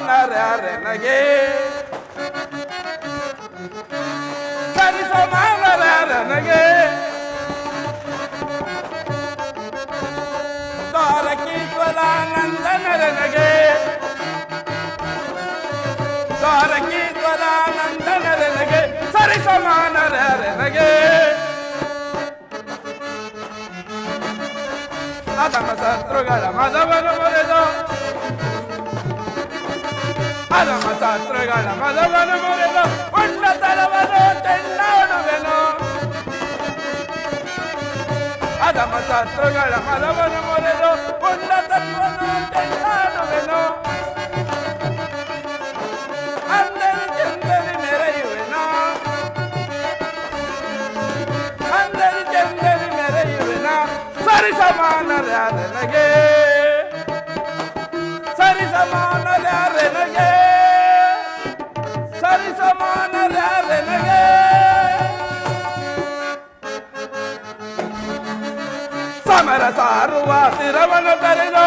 நரே சரிசமான நரே தாரகீஸ்வரானந்த நரே தாரகீஸ்வரானந்த நரே சரிசமான நரே அதம சத்ருகள மதவன முறைதோ ಅದಮ ಶತ್ರುಗಳ ಮದವನ್ನು ಮುರಿದು ಉನ್ನತರವನ್ನು ಚೆಂಡಾಡುವೆನು ಅದಮ ಶತ್ರುಗಳ ಮದವನ್ನು ಮುರಿದು ಉನ್ನತತ್ವವನ್ನು ಚೆಂಡಾಡುವೆನು ಅಂದರೆ ಚಂದರಿ ಮೆರೆಯುವೆನು ಅಂದರೆ ಚಂದರಿ ಮೆರೆಯುವೆನ ಸರಿ ಸಮಾನರ್ಯಾರನಗೆ ಸರಿ ಸಮಾನರ್ಯಾರನಗೆ ಸಾರುವ ಶಿರವನ್ನು ತರೆದು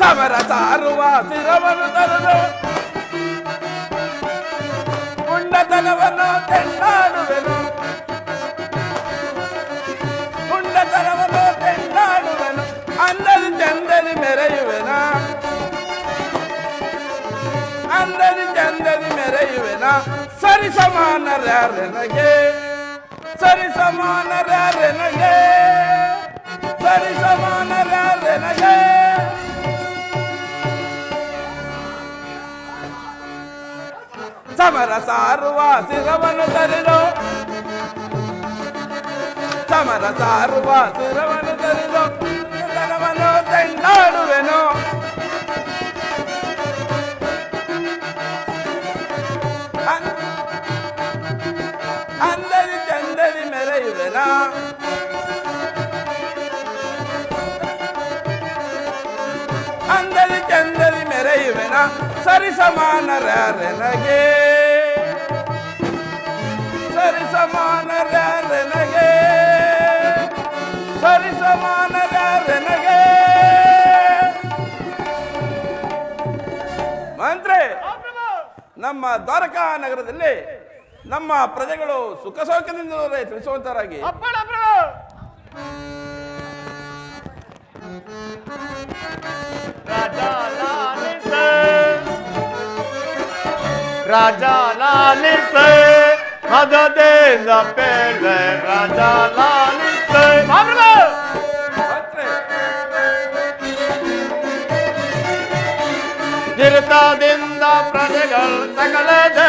ಸಮರ ಸಾರುವ ಶಿರವನ್ನು ತರೆದು ಉಂಡತನವನ್ನು ತೆಂಡಾಡುವೆನು ಉಂಡತನವನ್ನು ತೆಂಡಾಡುವೆನು ಅಂದರಿ ಚಂದರಿ ಮೆರೆಯುವೆನ ಅಂದರಿ ಚಂದರಿ ಮೆರೆಯುವೆನ ಸರಿ ಸಮಾನರ್ಯಾರನಗೆ ಸರಿ சரி சமான சரி சமான சமர சாருவா சிரவண தருடோ சமர சாருவா சிரவண தருடோ தனவனோ தெண்டாடுவனோ ಚಂದರಿ ಮೆರೆಯುವೆನ ಅಂದರಿ ಚಂದರಿ ಮೆರೆಯುವೆನ ಸರಿ ಸಮಾನರನಗೆ ಸರಿ ಸಮಾನರನಗೆ ಸರಿ ಸಮಾನರನಗೆ ಮಂತ್ರಿ ನಮ್ಮ ದ್ವಾರಕಾ ನಗರದಲ್ಲಿ ನಮ್ಮ ಪ್ರಜೆಗಳು ಸುಖ ಸೌಖ್ಯದಿಂದ ತಿಳಿಸುವಂತರಾಗಿ. ರಾಜಾ ಲಾಲಿಸೆ ಮದದೇಂದ ಪೇಳೆ ರಾಜಾ ಲಾಲಿಸೆ ನಿರತದಿಂದ ಪ್ರಜೆಗಳು ಸಕಲ ಧರ್ಮದಿಂದ ಮಹಾಪ್ರಭು ಮಂತ್ರಿ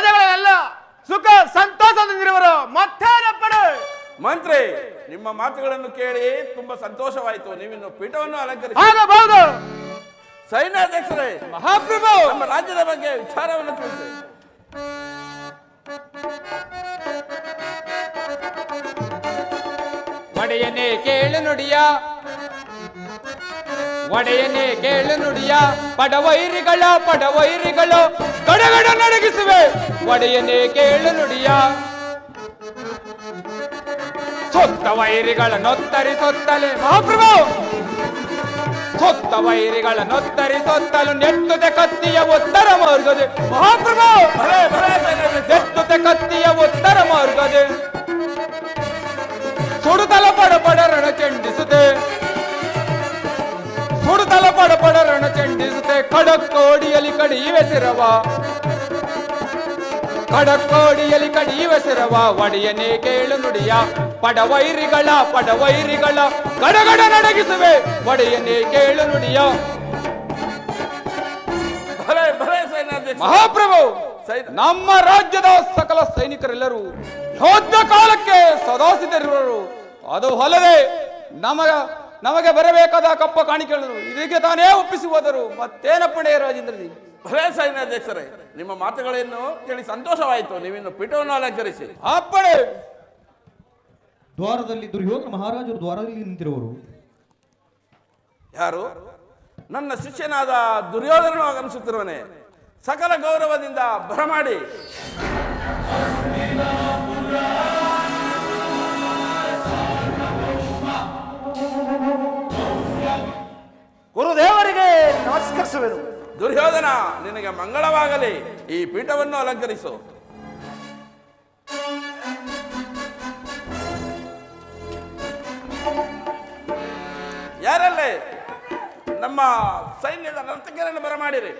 ಪ್ರಜೆಗಳೆಲ್ಲ ಸುಖ ಸಂತೋಷದಿಂದಿರುವರು. ಪಡೆ ಮಂತ್ರಿ ನಿಮ್ಮ ಮಾತುಗಳನ್ನು ಕೇಳಿ ತುಂಬಾ ಸಂತೋಷವಾಯಿತು. ನೀವಿನ್ನು ಪೀಠವನ್ನು ಅಲಂಕರಿಸಿ. ಆಗಬಹುದು. ಸೈನ್ಯಾಧ್ಯಕ್ಷರೇ ಮಹಾಪ್ರಭು! ನಮ್ಮ ರಾಜ್ಯದ ಬಗ್ಗೆ ವಿಚಾರವನ್ನು ತಿಳಿಸಿ. ಒಡೆಯನೇ ಕೇಳು ನುಡಿಯ. ಒಡೆಯನೇ ಕೇಳು ನುಡಿಯ ಪಡವೈರಿಗಳ ಪಡವೈರಿಗಳು ಗಡಗಡ ನಡಗಿಸುವೆ. ಒಡೆಯನೇ ಕೇಳು ನುಡಿಯ. ಸುತ್ತ ವೈರಿಗಳ ನೊತ್ತರಿ ಮಹಾಪ್ರಭು! ಸುತ್ತ ವೈರಿಗಳ ನೊತ್ತರಿ ಸೊತ್ತಲು ನೆತ್ತುತ್ತೆ ಕತ್ತಿಯ ಉತ್ತರ ಮಾರ್ಗದೆ. ಮಹಾಪ್ರಭು! ನೆತ್ತುತೆ ಕತ್ತಿಯ ಉತ್ತರ ಮಾರ್ಗದೆ. ಸುಡುತಲ ಪಡ ಪಡರಣ ಚೆಂಡಿಸುತ್ತೆ ಸೈನ್ಯಾಧ್ಯಕ್ಷ ಪಡ ಪಡ ರಣ ಚೆಂಡಿಸುತ್ತೆ. ಕಡಕೋಡಿಯಲ್ಲಿ ಕಡಿಯುವೆ ಸಿರವ. ಕಡಕೋಡಿಯಲ್ಲಿ ಕಡಿಯುವ ಸಿರವ. ಒಡೆಯನೇ ಕೇಳು ನುಡಿಯ. ಪಡವೈರಿಗಳ ಪಡವೈರಿಗಳ ಗಡಗಡ ನಡಗಿಸುವೆ. ಒಡೆಯನೇ ಕೇಳು ನುಡಿಯ. ಭಲೆ ಭಲೆ ಸೈನ್ಯಾಧ್ಯಕ್ಷ. ಮಹಾಪ್ರಭು ನಮ್ಮ ರಾಜ್ಯದ ಸಕಲ ಸೈನಿಕರೆಲ್ಲರೂ ಯೋಧ ಕಾಲಕ್ಕೆ ಸದಾ ಸಿದ್ಧರಿರುವರು ಅದು ಅಲ್ಲದೆ ನಮಗ ನಮಗೆ ಬರಬೇಕಾದ ಕಪ್ಪ ಕಾಣಿಕೆಗಳು ಇದಕ್ಕೆ ತಾನೇ ಒಪ್ಪಿಸಿ ಹೋದರು. ಮತ್ತೇನಪ್ಪಣೆ ರಾಜೇಂದ್ರಜಿ? ಭಲೇ ಸೈನ್ಯಾಧ್ಯಕ್ಷರೇ ನಿಮ್ಮ ಮಾತುಗಳನ್ನು ಕೇಳಿ ಸಂತೋಷವಾಯಿತು. ನೀವಿನ್ನು ಪೀಠವನ್ನು ಅಲಂಕರಿಸಿ. ಅಪ್ಪಣೆ ದ್ವಾರದಲ್ಲಿ ದುರ್ಯೋಧನ ಮಹಾರಾಜರು ದ್ವಾರದಲ್ಲಿ ನಿಂತಿರುವರು. ಯಾರು? ನನ್ನ ಶಿಷ್ಯನಾದ ದುರ್ಯೋಧನನು ಆಗಮಿಸುತ್ತಿರುವನೆ. ಸಕಲ ಗೌರವದಿಂದ ಬರಮಾಡಿ. ನಮಸ್ಕರಿಸುವೆನು ದುರ್ಯೋಧನ ನಿನಗೆ ಮಂಗಳವಾಗಲಿ. ಈ ಪೀಠವನ್ನು ಅಲಂಕರಿಸು. ಯಾರಲ್ಲೇ? ನಮ್ಮ ಸೈನ್ಯದ ನರ್ತಕರನ್ನು ಬರಮಾಡಿರಿ.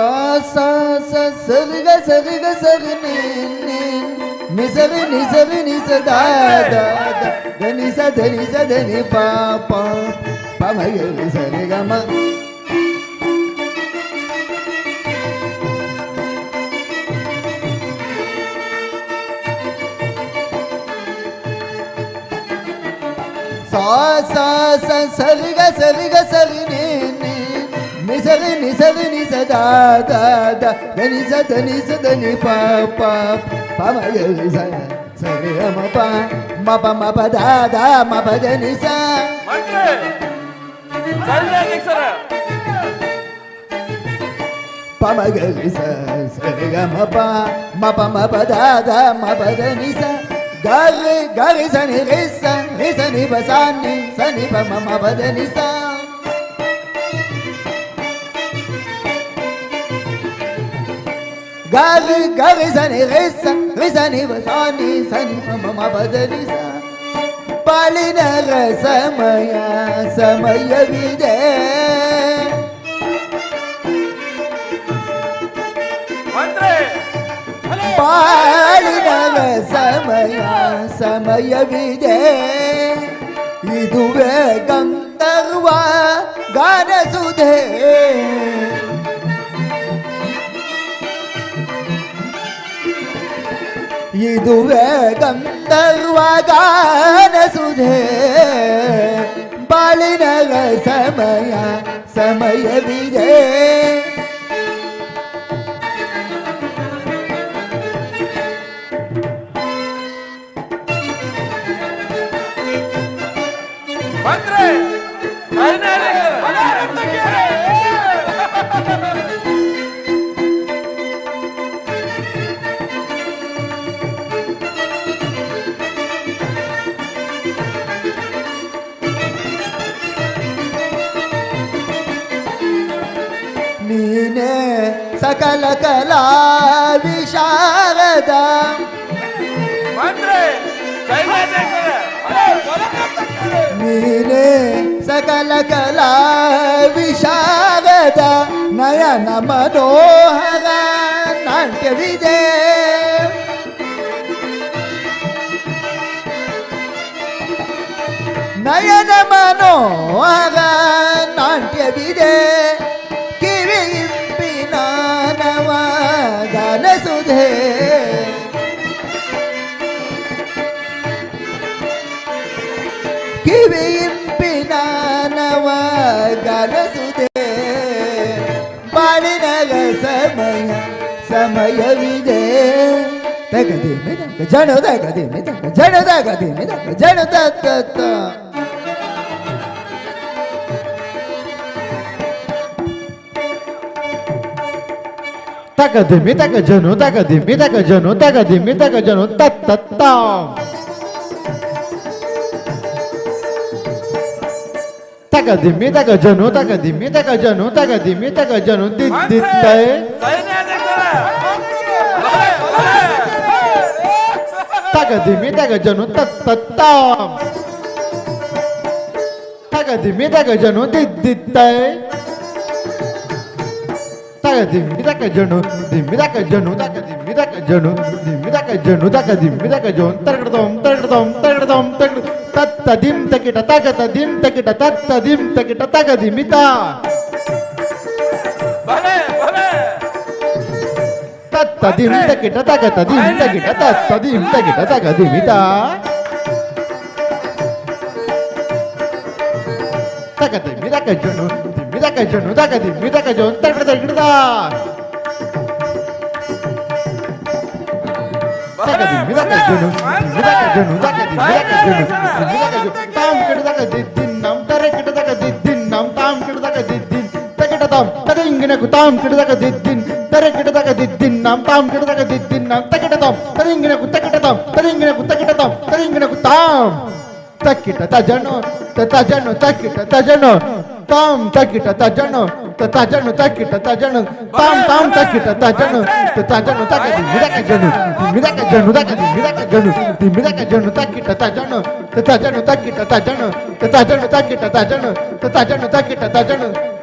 సా సరిగ సరిగ సరి నిజ నిజ నిజ దాదా ధని స ధని స ధని పాప పమగరి సరి గమ సా సరిగ సరిగ సరి నిసది నిసది నిస దా దా దా దని స దని స దని ప ప ప మ గ స స ని మ ప మ ప మ ప దా దా మ ప ద ని స ప మ గ స స ని గ మ ప మ ప మ ప దా దా మ ప ద ని స గరి గరి స ని రి స రి స ని ప స ని స ని ప మ మ ప ద ని స Gari gari sani resa resa ni basani sani mama mabadani sa Palina resa maya samaya vide ಮಂತ್ರಿ Palina resa maya samaya vide ಇದುವೇ ಗಂಧರ್ವ ಗಾನ ಸುಧೇ ಇದುವೇ ಗಂಧರ್ವ ಗಾನ ಸುಧೇ ಬಾಳಿನ ಸಮಯ ಸಮಯವಿದೆ لك لك لا விஷாகதம் நீனே சகல கலா விஷாகத நயன மனோகர நாட்டிய விதே நயன மனோகர நாட்டிய விதே રવિ દે તે ગધે, મેં ગજાણ હતા ગધે, મેં ગજાણ હતા ગધે. મેં ગજાણ હતા તકધીમી તક જનો તકધીમી તક જનો તકધીમી તક જનો તત તત તકધીમી તક જનો તકધીમી તક જનો તકધીમી તક જનો દિત દિત తగ దిమి తగ జను తత్తాం తగ దిమి తగ జను దిద్దిత్తై తగ దిమి తగ జను దిమి తగ జను తగ దిమి తగ జను దిమి తగ జను తగ దిమి తగ జోన్ తరగడదాం తరగడదాం తరగడదాం తగడు తత్త దిం తకిట తగ తదిం తకిట తత్త దిం తకిట తగ దిమిత భలే తది మిత కిట తక తది మిత కిట తది మిత కిట తక తది మిత తక దిమ్మి తక జును దిమ్మి తక జును తక దిమ్మి తక జోన్ తడ తడ తక దిమ్మి తక జును దిమ్మి తక జును తక దిమ్మి తక జును దిమ్మి తక జును తాం కిట తక దిద్దిన్ నం తర కిట తక దిద్దిన్ నం తాం కిట తక దిద్దిన్ తకిట తాం తదింగినకు తాం కిట తక దిద్దిన్ പെരക്കിട്ട് തിന്നാം താം കിട്ടതക തിന്നാം തക്കിട്ടതാം തരിങ്ങനെ കുത്തക്കിട്ടതാം തരിങ്ങനെ കുത്തക്കിട്ടതാം തരിങ്ങനെ കുത്താം തക്കിട്ട തജനോ തജനോ തക്കിട്ട തജനോ താം തക്കിട്ട തജനോ തജനോ തക്കിട്ട തജനോ താം താം തക്കിട്ട തജനോ തജനോ തക്കതി മിതക്കജനു മിതക്കജനു തക്കതി മിതക്കജനു മിതക്കജനു തക്കിട്ട തജനോ തജനോ തക്കിട്ട തജനോ തജനോ തക്കിട്ട തജനോ തജനോ തക്കിട്ട തജനോ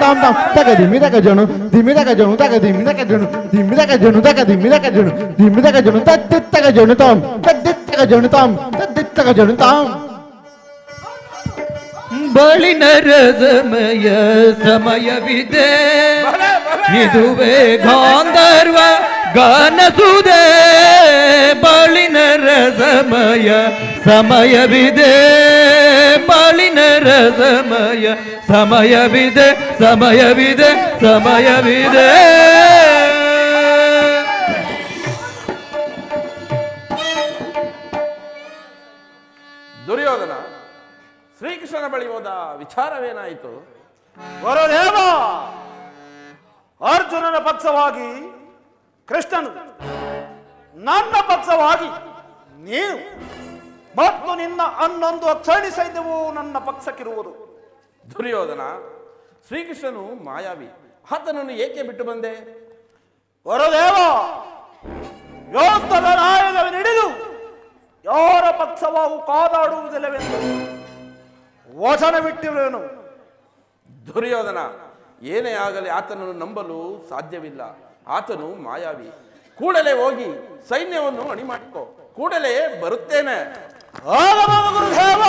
ತಾಮ್ ತಗ ದಿಮ್ಮಿ ತಗ ಜನು ದಿಮ್ಮಿ ತಗ ಜನು ತಗ ದಿಮ್ಮಿ ತಗ ಜನು ದಿಮ್ಮಿ ತಗ ಜನು ತಗ ದಿಮ್ಮಿ ತಗ ಜನು ದಿಮ್ಮಿ ತಗ ಜನು ತದ್ದಿತ್ ತಗ ಜನು ತಾಮ್ ತದ್ದಿತ್ ತಗ ಜನು ತಾಮ್ ತದ್ದಿತ್ ತಗ ಜನು ತಾಮ್ ಬಳಿನ ರಸಮಯ ಸಮಯವಿದೆ ಬಲೆ, ಬಲೆ. ಇದುವೇ ಗಾಂಧರ್ವ ಗಾನಸುದೆ ಬಾಳಿನರ ರಸಮಯ ಸಮಯವಿದೆ ಬಾಳಿನರ ರಸಮಯ ಸಮಯವಿದೆ ಸಮಯವಿದೆ ಸಮಯವಿದೆ. ದುರ್ಯೋಧನ ಶ್ರೀಕೃಷ್ಣನ ಬಳಿ ಹೋದ ವಿಚಾರವೇನಾಯಿತು? ವರದೇವ ಅರ್ಜುನನ ಪಕ್ಷವಾಗಿ ಕೃಷ್ಣನು ನನ್ನ ಪಕ್ಷವಾಗಿ ನೀನು ಮತ್ತು ನಿನ್ನ ಅನ್ನೊಂದು ಅಕ್ಷರಣಿ ಸೈನ್ಯವು ನನ್ನ ಪಕ್ಷಕ್ಕಿರುವುದು. ದುರ್ಯೋಧನ ಶ್ರೀಕೃಷ್ಣನು ಮಾಯಾವಿ ಆತನನ್ನು ಏಕೆ ಬಿಟ್ಟು ಬಂದೆ? ವರದೇವ ಯೋಧದ ನಾಯಕವನ್ನಿಡಿದು ಯಾರ ಪಕ್ಷವಾಗೂ ಕಾದಾಡುವುದಿಲ್ಲವೆಂದು ವಚನ ಬಿಟ್ಟಿರುವನು. ದುರ್ಯೋಧನ ಏನೇ ಆಗಲಿ ಆತನನ್ನು ನಂಬಲು ಸಾಧ್ಯವಿಲ್ಲ. ಆತನು ಮಾಯಾವಿ. ಕೂಡಲೇ ಹೋಗಿ ಸೈನ್ಯವನ್ನು ಅಣಿ ಮಾಡಿಕೊ ಕೂಡಲೇ ಬರುತ್ತೇನೆ. ಗುರುದೇವ.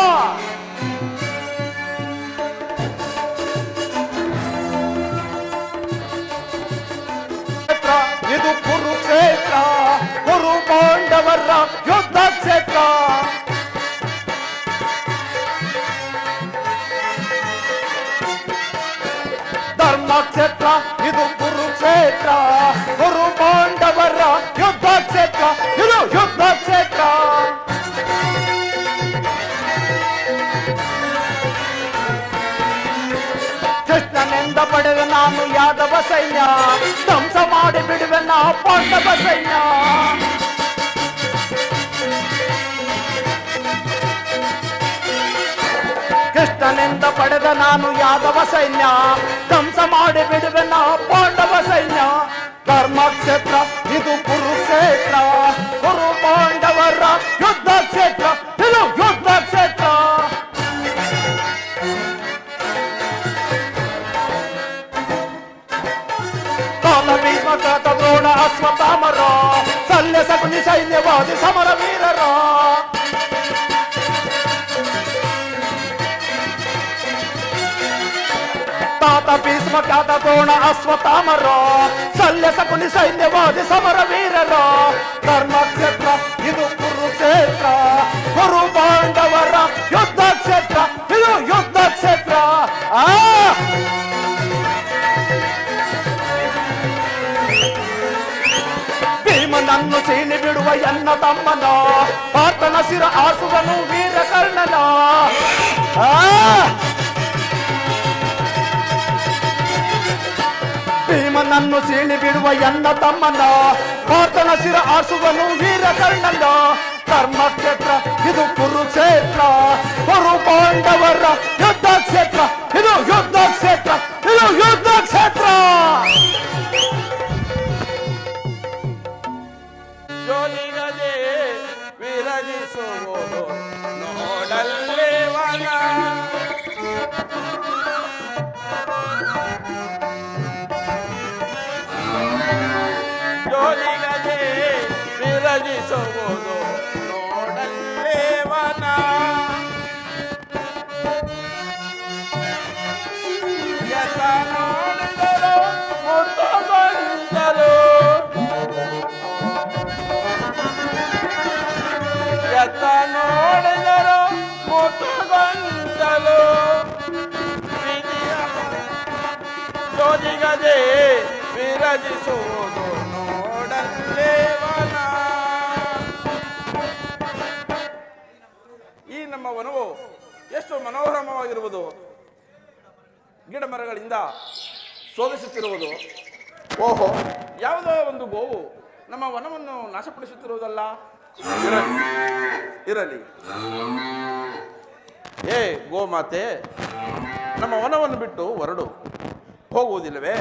ಇದು ಕುರುಕ್ಷೇತ್ರ. ಕುರು ಪಾಂಡವರ ಯುದ್ಧ ಕ್ಷೇತ್ರ. ಧರ್ಮಕ್ಷೇತ್ರ ಇದು ಕುರುಕ್ಷೇತ್ರ ಕುರು ಪಾಂಡವರ ಯುದ್ಧ ಕ್ಷೇತ್ರ ಇದು ಯುದ್ಧ ಕ್ಷೇತ್ರ ಕೃಷ್ಣನಿಂದ ಪಡೆದ ನಾನು ಯಾದವ ಸೈನ್ಯ ಧ್ವಂಸ ಮಾಡಿ ಬಿಡುವೆ ನಾ ಪಾಂಡವ ಸೈನ್ಯ ಕೃಷ್ಣನಿಂದ ಪಡೆದ ನಾನು ಯಾದವ ಸೈನ್ಯ ಧ್ವಂಸ ಮಾಡಿ ಬಿಡುವೆ ನಾ ಪಾಂಡವ ಸೈನ್ಯ ಧರ್ಮಕ್ಷೇತ್ರ ಇದು ಕುರುಕ್ಷೇತ್ರ ಕುರು ಪಾಂಡವರ ಯುದ್ಧ ಕ್ಷೇತ್ರ ಇದು ಯುದ್ಧ ಕ್ಷೇತ್ರ ಕಾಲ ಭೀಷ್ಮ ಕೃತ ದ್ರೋಣ ಅಶ್ವತ್ಥಾಮರ ಸಲ್ಯ ಸಗುನಿ ಭೀಸ್ಮ ಕಾದ ದ್ರೋಣ ಅಶ್ವತಾಮರೋ ಸಲ್ಯ ಸಕುಲಿ ಸೈನ್ಯವಾದಿ ಸಮರ ವೀರರೋ ಧರ್ಮ ಕ್ಷೇತ್ರ ಇದು ಕುರುಕ್ಷೇತ್ರ ಗುರು ಪಾಂಡವರ ಯುದ್ಧ ಕ್ಷೇತ್ರ ಇದು ಯುದ್ಧ ಕ್ಷೇತ್ರ ಆ ನನ್ನು ಸೀನಿ ಬಿಡುವ ಎನ್ನ ತಮ್ಮನ ಪಾರ್ಥನ ಸಿರ ಆಸುವನು ವೀರ ಕರ್ಣನ ಆ ಭೀಮನನ್ನು ಸೀಳಿ ಬಿಡುವ ಎನ್ನ ತಮ್ಮನ ಪಾತನ ಸಿರ ಆಸುವನು ವೀರ ಕರ್ಮ ಕ್ಷೇತ್ರ ಇದು ಕುರುಕ್ಷೇತ್ರ. ಕುರು ಪಾಂಡವರ ಯುದ್ಧ ಕ್ಷೇತ್ರ ಇದು ಯುದ್ಧ ಕ್ಷೇತ್ರ ಇದು ಯುದ್ಧ ಕ್ಷೇತ್ರ ಜೋಲಿಗದೆ ವಿರಜಿಸುವುದು ನೋಡಲ್ಲೇವನ. ವಿರಜಿಸುವುದು ನೋಡಲ್ಲೇವನ ಎತ್ತ ನೋಡಿದರು ಮುತ್ತು ಬಂದರು ಎತ್ತ ನೋಡಿದರು ಮುತ್ತುಗೊಂಡಲು ಜೋದಿಗದೆ ವಿರಜಿಸುವುದು ನಮ್ಮ ವನವು ಎಷ್ಟು ಮನೋರಮವಾಗಿರುವುದು? ಗಿಡ ಮರಗಳಿಂದ ಶೋಧಿಸುತ್ತಿರುವುದು ಓಹೋ. ಯಾವುದೋ ಒಂದು ಗೋವು ನಮ್ಮ ವನವನ್ನು ನಾಶಪಡಿಸುತ್ತಿರುವುದಲ್ಲ. ಇರಲಿ. ಏ ಏ ಗೋಮಾತೆ ನಮ್ಮ ವನವನ್ನು ಬಿಟ್ಟು ಹೊರಡು. ಹೋಗುವುದಿಲ್ಲವೇ?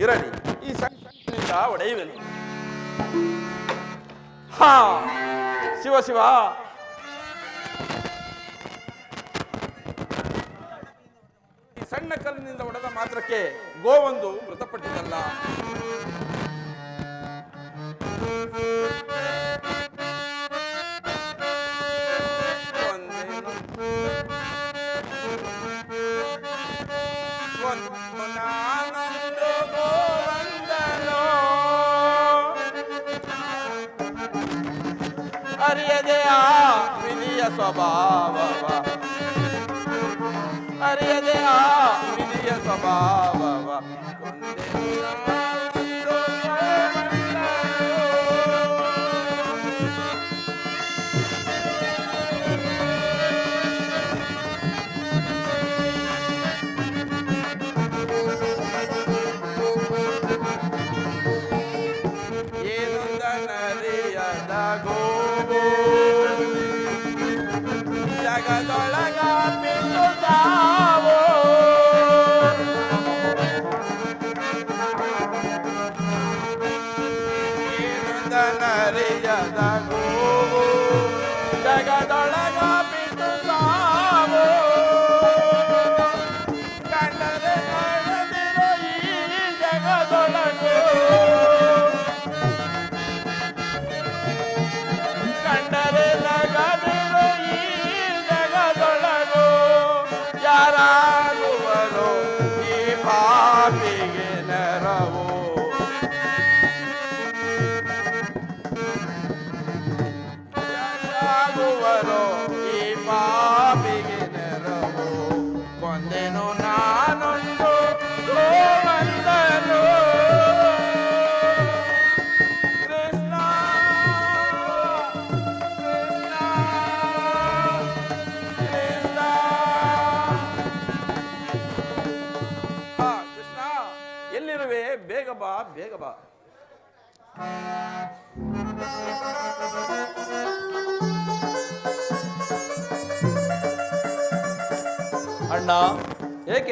ಇರಲಿ. ಈ ಸಣ್ಣ ಒಡೆಯುವೆನು. ಹಾ ಶಿವ ಶಿವ. ಸಣ್ಣ ಕಲ್ಲಿನಿಂದ ಹೊಡೆದ ಮಾತ್ರಕ್ಕೆ ಗೋವೊಂದು ಮೃತಪಟ್ಟಿದ್ದಲ್ಲ. ಅರಿಯದೆಯ ವಿಧಿಯ ಸ್ವಭಾವವ. ਹਰਿ ਅਦਿਆ ਵਿਦਿਆ ਸਭਾਵਾ ਕੁੰਦੇ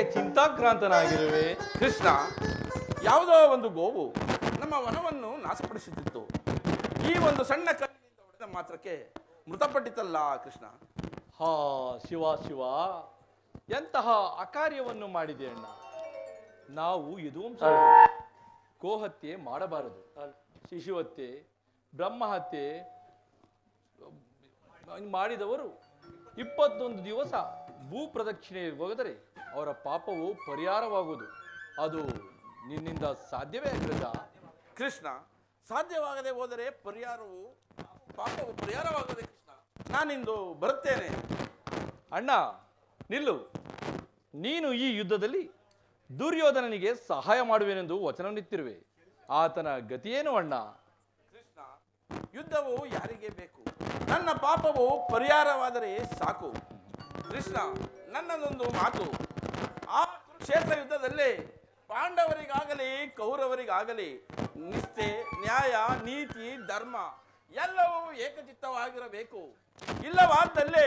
ಏಕೆ ಚಿಂತಾಕ್ರಾಂತನಾಗಿರುವೆ. ಕೃಷ್ಣ, ಯಾವುದೋ ಒಂದು ಗೋವು ನಮ್ಮ ವನವನ್ನು ನಾಶಪಡಿಸುತ್ತಿತ್ತು ಈ ಒಂದು ಸಣ್ಣ ಕಲ್ಲಿನಿಂದ ಹೊಡೆದ ಮಾತ್ರಕ್ಕೆ ಮೃತಪಟ್ಟಿತಲ್ಲ ಕೃಷ್ಣ. ಹಾ, ಶಿವ ಶಿವ, ಎಂತಹ ಅಕಾರ್ಯವನ್ನು ಮಾಡಿದೆ ಅಣ್ಣ. ನಾವು ಯದುವಂಶ ಗೋಹತ್ಯೆ ಮಾಡಬಾರದು. ಶಿಶುಹತ್ಯೆ, ಬ್ರಹ್ಮಹತ್ಯೆ ಮಾಡಿದವರು ಇಪ್ಪತ್ತೊಂದು ದಿವಸ ಭೂ ಪ್ರದಕ್ಷಿಣೆ ಹೋದರೆ ಅವರ ಪಾಪವು ಪರಿಹಾರವಾಗುವುದು. ಅದು ನಿನ್ನಿಂದ ಸಾಧ್ಯವೇ ಆಗಿರದ ಕೃಷ್ಣ ಸಾಧ್ಯವಾಗದೆ ಹೋದರೆ ಪರಿಹಾರವು ಪಾಪವು ಪರಿಹಾರವಾಗದೆ ಕೃಷ್ಣ. ನಾನಿಂದು ಬರುತ್ತೇನೆ. ಅಣ್ಣ ನಿಲ್ಲು. ನೀನು ಈ ಯುದ್ಧದಲ್ಲಿ ದುರ್ಯೋಧನನಿಗೆ ಸಹಾಯ ಮಾಡುವೆನೆಂದು ವಚನವನ್ನಿತ್ತಿರುವೆ ಆತನ ಗತಿಯೇನು ಅಣ್ಣ? ಕೃಷ್ಣ ಯುದ್ಧವು ಯಾರಿಗೆ ಬೇಕು? ನನ್ನ ಪಾಪವು ಪರಿಹಾರವಾದರೆ ಸಾಕು. ಕೃಷ್ಣ, ನನ್ನದೊಂದು ಮಾತು. ಆ ಕುರುಕ್ಷೇತ್ರ ಯುದ್ಧದಲ್ಲಿ ಪಾಂಡವರಿಗಾಗಲಿ, ಕೌರವರಿಗಾಗಲಿ, ನಿಷ್ಠೆ, ನ್ಯಾಯ, ನೀತಿ, ಧರ್ಮ ಎಲ್ಲವೂ ಏಕಚಿತ್ತವಾಗಿರಬೇಕು. ಇಲ್ಲವಾದಲ್ಲಿ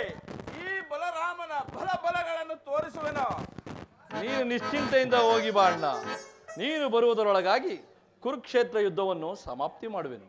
ಈ ಬಲರಾಮನ ಬಲ ಬಲಗಳನ್ನು ತೋರಿಸುವೆನು. ನೀನು ನಿಶ್ಚಿಂತೆಯಿಂದ ಹೋಗಿ ಬಾ ಅಣ್ಣ ನೀನು ಬರುವುದರೊಳಗಾಗಿ ಕುರುಕ್ಷೇತ್ರ ಯುದ್ಧವನ್ನು ಸಮಾಪ್ತಿ ಮಾಡುವೆನು.